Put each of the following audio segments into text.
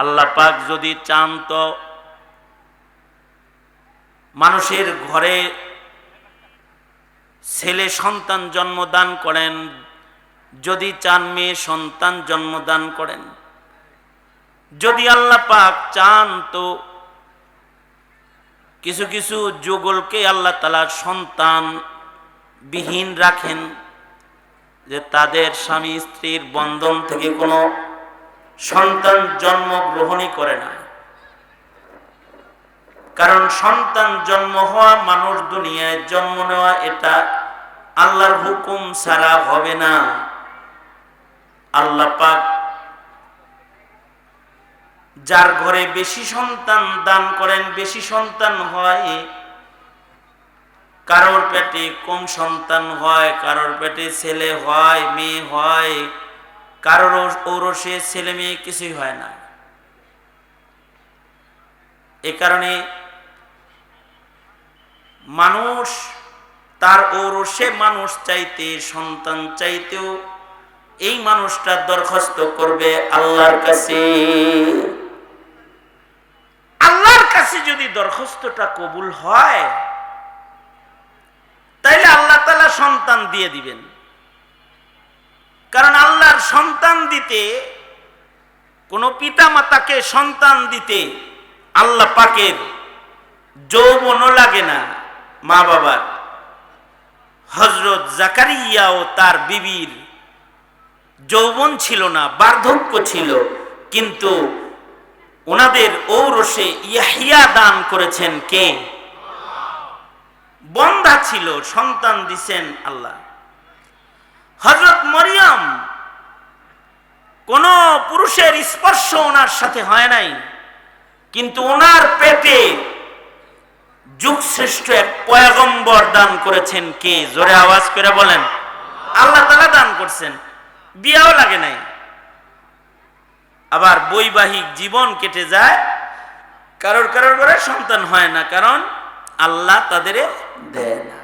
আল্লাহ পাক যদি চান তো মানুষের ঘরে ছেলে সন্তান জন্মদান করেন, যদি চান মেয়ে সন্তান জন্মদান করেন। যদি আল্লাহ পাক চান তো কিছু কিছু যুগলকে আল্লাহ তালা সন্তান বিহীন রাখেন, যে তাদের স্বামী স্ত্রীর বন্ধন থেকে কোনো সন্তান জন্মগ্রহণই করে না। কারণ সন্তান জন্ম হওয়া মানুষ দুনিয়ায় জন্ম নেওয়া এটা আল্লাহর হুকুম ছাড়া হবে না। আল্লাহ পাক যার ঘরে বেশি সন্তান দান করেন, বেশি সন্তান হয়, কারোর পেটে কম সন্তান হয়, কারোর পেটে ছেলে হয়, মেয়ে হয় কারোর ঔরসে ছেলে মেয়ে কিছুই হয় না। এ কারণে মানুষ তার ঔরসে মানুষ চাইতে, সন্তান চাইতেও এই মানুষটা দরখাস্ত করবে আল্লাহর কাছে। আল্লাহর কাছে যদি দরখাস্তটা কবুল হয়, তাইলে আল্লাহ তালা সন্তান দিয়ে দিবেন। কারণ আল্লাহর সন্তান দিতে, কোন পিতা মাতাকে সন্তান দিতে আল্লাহ পাকের যৌবনও লাগে না মা বাবার। হজরত জাকারিয়া ও তার বিবির যৌবন ছিল না, বার্ধক্য ছিল, কিন্তু ওনাদের ঔরসে ইয়াহিয়া দান করেছেন কে? বন্ধা ছিল, সন্তান দিছেন আল্লাহ। হজরত মরিয়ম কোন পুরুষের স্পর্শ ওনার সাথে হয় নাই, কিন্তু ওনার পেটে যুগ শ্রেষ্ঠ এক পয়গম্বর দান করেছেন কে? জোরে আওয়াজ করে বলেন। আল্লাহ তালা দান করছেন বিয়াও লাগে নাই। আবার বৈবাহিক জীবন কেটে যায়, কারোর কারোর করে সন্তান হয় না, কারণ আল্লাহ তাদের দেয় না।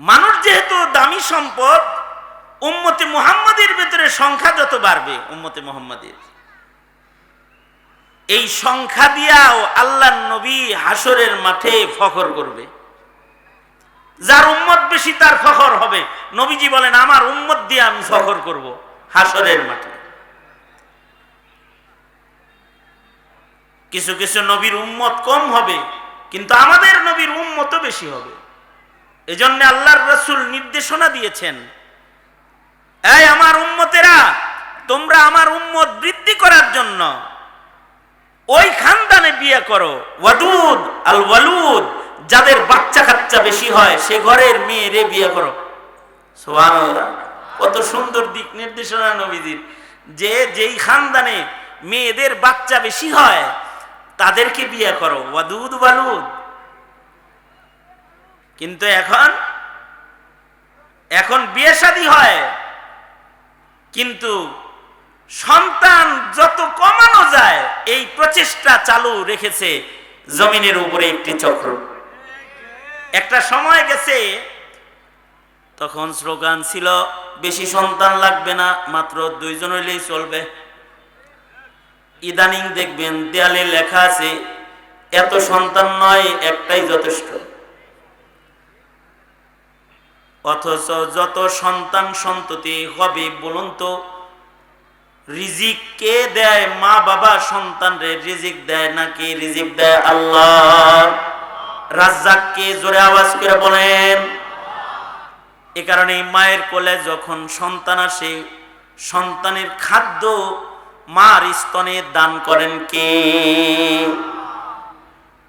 মানুষ যেহেতু দামি সম্পদ, উম্মতে মুহাম্মাদের ভেতরে সংখ্যা যত বাড়বে, উম্মতে মুহাম্মাদের। এই সংখ্যা দিয়াও আল্লাহ নবী হাসরের মাঠে ফখর করবে। যার উম্মত বেশি, তার ফখর হবে। নবীজি বলেন, আমার উম্মত দিয়ে আমি ফখর করব হাসরের মাঠে। কিছু কিছু নবীর উম্মত কম হবে, কিন্তু আমাদের নবীর উম্মতও বেশি হবে। এজন্য আল্লাহর রসুল নির্দেশনা দিয়েছেন, এই আমার উম্মতেরা, তোমরা আমার উম্মত বৃদ্ধি করার জন্য ওই খানদানে বিয়ে করো। ওয়াদুদ আল ওয়ালুদ, যাদের বাচ্চা কাচ্চা বেশি হয়, সে ঘরের মেয়েরে বিয়ে করো। কত সুন্দর দিক নির্দেশনা নবীজির। যে যেই খানদানে মেয়েদের বাচ্চা বেশি হয়, তাদেরকে বিয়ে করো। ওয়াদুদ ওয়ালুদ কিন্তু এখন এখন বিয়ে শাদী হয়, কিন্তু সন্তান যত কমানো যায়, এই প্রচেষ্টা চালু রেখেছে জমিনের উপরে একটি চক্র। একটা সময় গেছে, তখন স্লোগান ছিল, বেশি সন্তান লাগবে না, মাত্র দুইজন হইলেই চলবে। ইদানিং দেখবেন দেয়ালে লেখা আছে, এত সন্তান নয়, একটাই যথেষ্ট। অথচ যত সন্তান সন্ততি হবে বলুন তো, রিজিক কে দেয়? মা বাবা সন্তান রে রিজিক দেয় নাকি রিজিক দেয় আল্লাহ? রাজ্জাক কে জোরে আওয়াজ করে বলেন, এ কারণে মায়ের কোলে যখন সন্তান আসে, সন্তানের খাদ্য মার স্তনে দান করেন কে?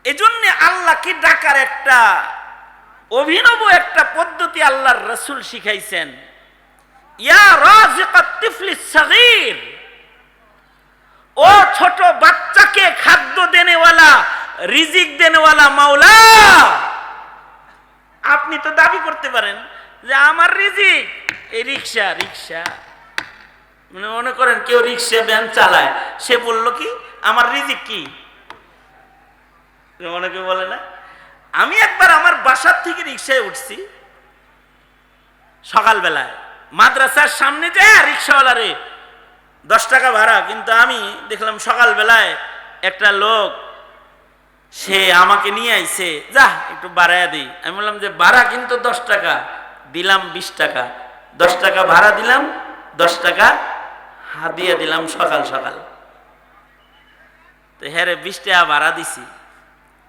এজন্য আল্লাহকে ডাকার একটা অভিনব একটা পদ্ধতি আল্লাহর রসুল শিখাইছেন। ও ছোট বাচ্চাকে খাদ্য দেনেওয়ালা, রিজিক দেনেওয়ালা মাওলা। আপনি তো দাবি করতে পারেন যে আমার রিজিক। এই রিক্সা রিক্সা। মানে মনে করেন কেউ রিক্সা ভ্যান চালায়, সে বলল কি, আমার রিজিক কি? অনেকে বলে না? আমি একবার আমার বাসার থেকে রিক্সায় উঠছি, সকালবেলায়। মাদ্রাসার সামনে যায় রিক্সাওয়ালা রে দশ টাকা ভাড়া, কিন্তু আমি দেখলাম সকালবেলায় একটা লোক, সে আমাকে নিয়ে আইছে, যা, একটু বাড়াইয়া দিই। আমি বললাম যে, ভাড়া কিন্তু দশ টাকা। দিলাম বিশ টাকা। দশ টাকা ভাড়া দিলাম, দশ টাকা হাদিয়া দিলাম সকাল সকাল। তো হ্যাঁ রে, বিশ টাকা ভাড়া দিছি।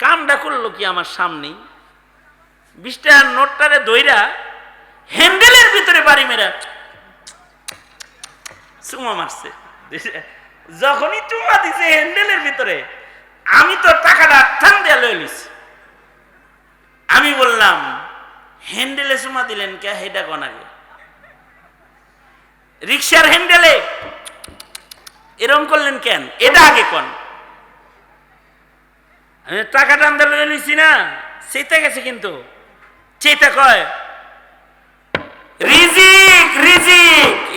কামটা করল কি আমার সামনেই বিশ টাকার নোটটারে দইরা হ্যান্ডেলের ভিতরে বাড়ি মেরা চুমা মারছে। যখনই চুমা দিছে হ্যান্ডেলের ভিতরে, আমি তো টাকাটা টান দিয়ে লয়ে লিছি আমি বললাম, হ্যান্ডেলে চুমা দিলেন কে? হেটা কোন আগে? রিক্সার হ্যান্ডেলে। এরকম করলেন কেন? এটা আগে কোন? আমি টাকা টান দিয়ে লয়ে লিছি না সেইটা গেছে কিন্তু। সেইটা কয়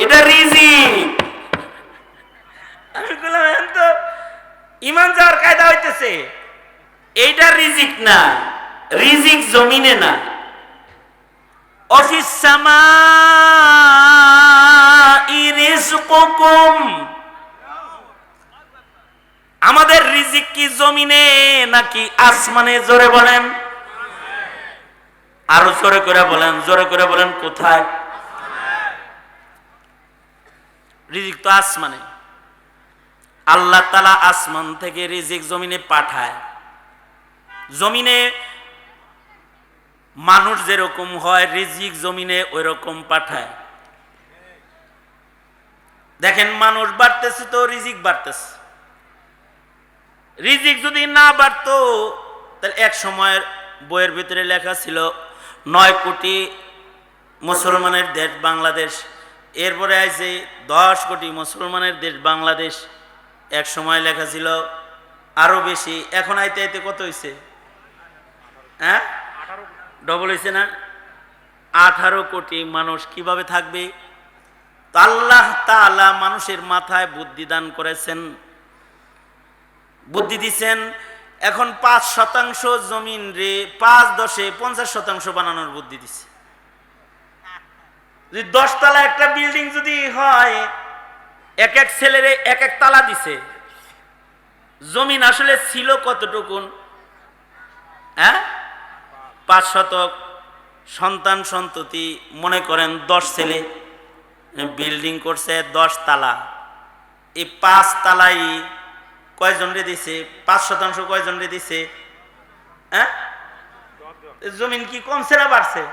এটা আমি তো ইমান যাওয়ার কায়দা হইতেছে। রিজিক না জমিনে না। অফিস রিজিক কি জমিনে নাকি আসমানে জোরে বলেন? আরও জোরে করে বলেন, জোরে করে বলেন, কোথায়? রিজিক তো আসমানে। আল্লাহ তালা আসমান থেকে রিজিক জমিনে পাঠায়। জমিনে মানুষ যেরকম হয়, রিজিক জমিনে ওই রকম পাঠায়। দেখেন, মানুষ বাড়তেছে তো রিজিক বাড়তেছে। রিজিক যদি না বাড়তো, তাহলে এক সময়ের বইয়ের ভিতরে লেখা ছিল, নয় কোটি মুসলমানের দেশ বাংলাদেশ। এরপরে আছে দশ কোটি মুসলমানের দেশ বাংলাদেশ। এক সময় লেখা ছিল, আরও বেশি। এখন আইতে আইতে কত হয়েছে হ্যাঁ? ডবল হয়েছে না? আঠারো কোটি মানুষ কীভাবে থাকবে? আল্লাহ তাআলা মানুষের মাথায় বুদ্ধি দান করেছেন। বুদ্ধি দিছেন, এখন পাঁচ শতাংশ জমিন রে পাঁচ দশে পঞ্চাশ শতাংশ বানানোর বুদ্ধি দিছে। যদি দশতলা একটা বিল্ডিং যদি হয়, এক এক ছেলেরে এক এক তালা দিছে। জমিন আসলে ছিল কতটুকুন? হ্যাঁ? পাঁচ শতক। সন্তান সন্ততি, মনে করেন দশ ছেলে, বিল্ডিং করছে দশ তালা। এই পাঁচ তালাই কয়জন রে দিছে? পাঁচ শতাংশ কয়জন রে দিছে? হ্যাঁ? জমিন কি কমছে না বাড়ছে?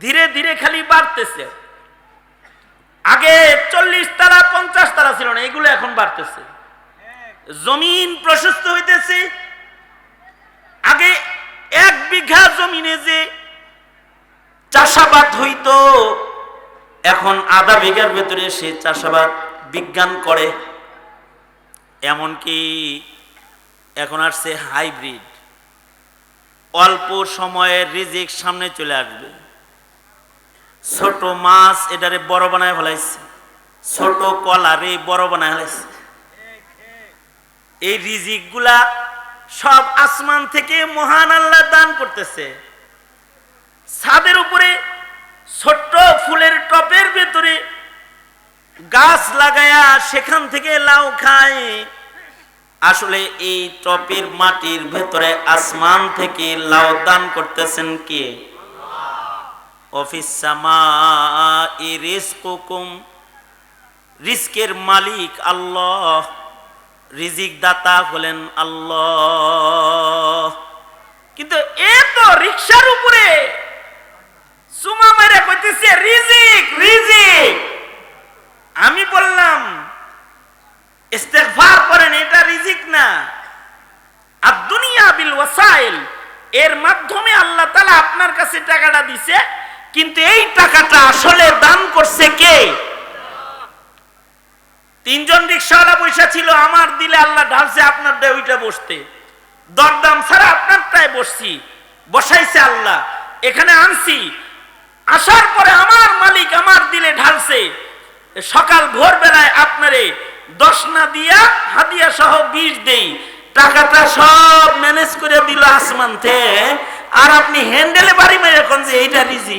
ধীরে ধীরে খালি বাড়তেছে। আগে চল্লিশ তারা, পঞ্চাশ তারা ছিল না, এগুলো এখন বাড়তেছে। জমিন প্রশস্ত হইতেছে। আগে এক বিঘা জমিনে যে চাষাবাদ হইতো, এখন আধা বিঘার ভেতরে সে চাষাবাদ বিজ্ঞান করে। এমনকি এখন আসছে হাইব্রিড। অল্প সময়ের রিজিক সামনে চলে আসবে। ছোট মাছ এটারে বড় বানায় ফেলাইছে। ছোট কলারে বড় বানায় ফেলাইছে। এই রিজিকগুলা সব আসমান থেকে মহান আল্লাহ দান করতেছে। ছাদের উপরে ছোট্ট ফুলের টপের ভেতরে গাছ লাগায়া সেখান থেকে লাউ খায়। আসলে এই টপের মাটির ভেতরে আসমান থেকে লাউ দান করতেছেন কে? রিস্কের মালিক আল্লাহ। রিজিক দাতা হলেন আল্লাহ। কিন্তু এ তো রিক্সার উপরে। সুমা মেরে কইতেছে, রিজিক রিজিক। আমি বললাম, ইস্তেগফার করেন, এটা রিজিক না। আর দুনিয়া বিল ওয়াসাইল, এর মাধ্যমে আল্লাহ তাআলা আপনার কাছে টাকাটা দিছে, কিন্তু এই টাকাটা আসলে দান করছে কে? তিনজন রিক্সাওয়ালা পয়সা ছিল, আমার দিলে আল্লাহ ঢালছে আপনার দেয় ওইটা বসতে। দরদাম ছাড়া আপনারটায় বসছি, বসাইছে আল্লাহ। এখানে আনছি, আসার পরে আমার মালিক আমার দিলে ঢালছে। সকাল ভোরবেলায় আপনারে দশ না দিয়া, হাদিয়া সহ বিষ দেই। টাকাটা সব ম্যানেজ করে দিল আসমান থেকে। আর আপনি হ্যান্ডেলে বাড়ি মেরে এখন যে এইটা রিজি